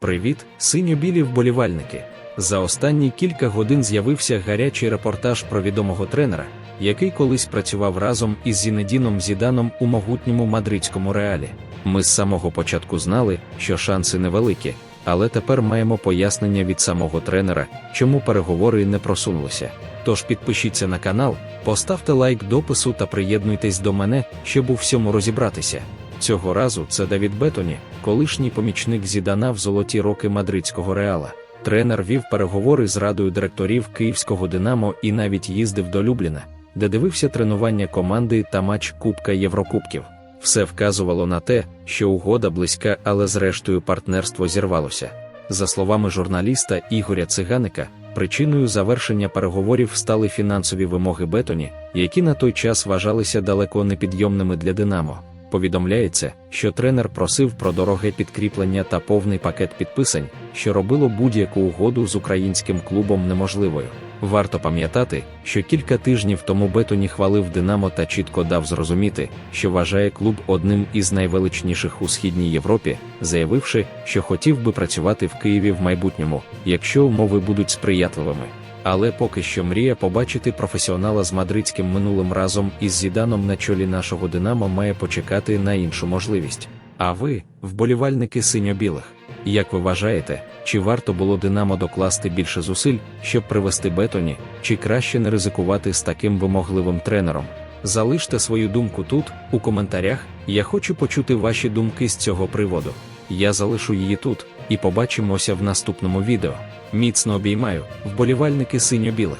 Привіт, синьо-білі вболівальники! За останні кілька годин з'явився гарячий репортаж про відомого тренера, який колись працював разом із Зінедіном Зіданом у могутньому мадридському реалі. Ми з самого початку знали, що шанси невеликі, але тепер маємо пояснення від самого тренера, чому переговори не просунулися. Тож підпишіться на канал, поставте лайк допису та приєднуйтесь до мене, щоб у всьому розібратися. Цього разу це Давід Бетоні, колишній помічник Зідана в золоті роки мадридського реала. Тренер вів переговори з радою директорів київського Динамо і навіть їздив до Любліна, де дивився тренування команди та матч Кубка Єврокубків. Все вказувало на те, що угода близька, але зрештою партнерство зірвалося. За словами журналіста Ігоря Циганика, причиною завершення переговорів стали фінансові вимоги Бетоні, які на той час вважалися далеко непідйомними для Динамо. Повідомляється, що тренер просив про дороге підкріплення та повний пакет підписань, що робило будь-яку угоду з українським клубом неможливою. Варто пам'ятати, що кілька тижнів тому Бетоні хвалив Динамо та чітко дав зрозуміти, що вважає клуб одним із найвеличніших у східній Європі, заявивши, що хотів би працювати в Києві в майбутньому, якщо умови будуть сприятливими. Але поки що мрія побачити професіонала з мадридським минулим разом із Зіданом на чолі нашого Динамо має почекати на іншу можливість. А ви, вболівальники синьо-білих, як ви вважаєте, чи варто було Динамо докласти більше зусиль, щоб привести бетоні, чи краще не ризикувати з таким вимогливим тренером? Залиште свою думку тут, у коментарях. Я хочу почути ваші думки з цього приводу. Я залишу її тут, і побачимося в наступному відео. Міцно обіймаю, вболівальники синьо-білих.